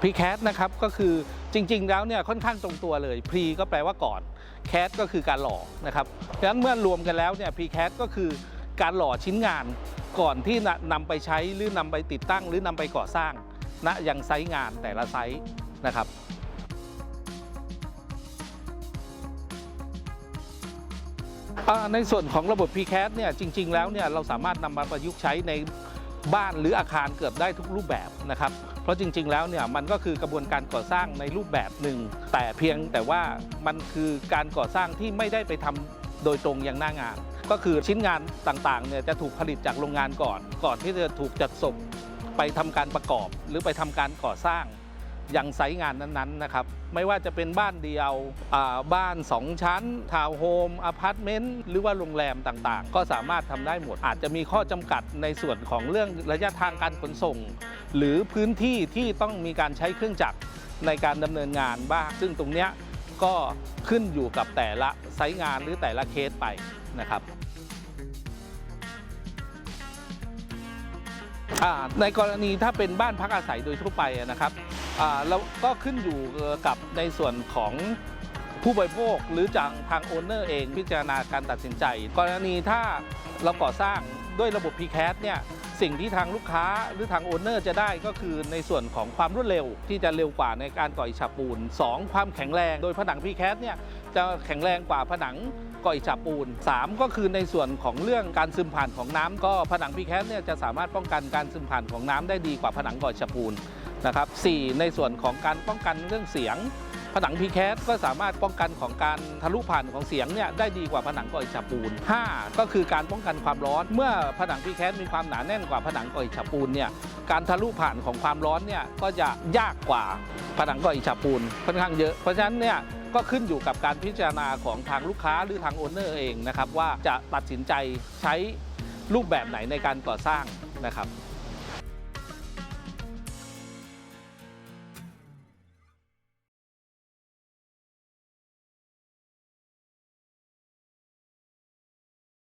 พรีแคสนะครับก็คือจริง ๆ แล้วเนี่ยค่อนข้างตรงตัวเลยพรีก็แปลว่าก่อนแคสก็คือการหล่อนะครับดังนั้นเมื่อรวมกันแล้วเนี่ยพรีแคสก็คือการหล่อชิ้นงานก่อนที่จะนำไปใช้หรือนำไปติดตั้ง หรือนำไปก่อสร้างณยังไซต์งานแต่ละไซต์นะครับในส่วนของระบบ PCAS เนี่ยจริง ๆ แล้วเนี่ยเราสามารถนำมาประยุกต์ใช้ใน บ้านหรืออาคารเกือบได้ทุกรูปแบบนะครับ เพราะจริง ๆ แล้วเนี่ยมันก็คือกระบวนการก่อสร้างในรูปแบบหนึ่ง แต่เพียงแต่ว่ามันคือการก่อสร้างที่ไม่ได้ไปทำโดยตรงอย่างหน้างาน ก็คือชิ้นงานต่างๆเนี่ยจะถูกผลิตจากโรงงานก่อน ก่อนที่จะถูกจัดส่งไปทำการประกอบ หรือไปทำการก่อสร้าง อยังไซงานนั้นๆนะครับ ไม่ว่าจะเป็นบ้านเดียวบ้าน 2 ชั้น ทาวน์โฮมอพาร์ตเมนต์หรือว่าโรงแรมต่างๆ ก็สามารถทำได้หมด อาจจะมีข้อจำกัดในส่วนของเรื่องระยะทางการขนส่ง หรือพื้นที่ที่ต้องมีการใช้เครื่องจักรในการดำเนินงานบ้าง ซึ่งตรงนี้ก็ขึ้นอยู่กับแต่ละไซต์งานหรือแต่ละเคสไปนะครับ ในกรณีถ้าเป็นบ้านพักอาศัยโดยทั่วไปนะครับเราก็ขึ้นอยู่กับในส่วนของผู้บริโภคหรือจากทางโอนเนอร์เองพิจารณาการตัดสินใจ กรณีถ้าเราก่อสร้างด้วยระบบ PCAS เนี่ย สิ่งที่ทางลูกค้าหรือทางโอนเนอร์จะได้ก็คือในส่วนของความรวดเร็วที่จะเร็วกว่าในการก่ออิฐฉาบปูน 2 ความแข็งแรง โดยผนังพีแคสเนี่ยจะแข็งแรงกว่าผนังก่ออิฐฉาบปูน 3 ก็คือในส่วนของเรื่องการซึมผ่านของน้ำก็ผนังพีแคสเนี่ยจะสามารถป้องกันการซึมผ่านของน้ำได้ดีกว่าผนังก่ออิฐฉาบปูน นะครับสในส่วนของการป้องกันเรื่องเสียง ผนังพีแคสก็สามารถป้องกันของการทะลุผ่านของเสียงเนี่ยได้ดีกว่าผนังก่ออิฐฉาบปูน 5 ก็คือการป้องกันความร้อน เมื่อผนังพีแคสมีความหนาแน่นกว่าผนังก่ออิฐฉาบปูนเนี่ยการทะลุผ่านของความร้อนเนี่ยก็จะยากกว่าผนังก่ออิฐฉาบปูนค่อนข้างเยอะเพราะฉะนั้นเนี่ยก็ขึ้นอยู่กับการพิจารณาของทางลูกค้าหรือทางโอนเนอร์เองนะครับว่าจะตัดสินใจใช้รูปแบบไหนในการก่อสร้างนะครับ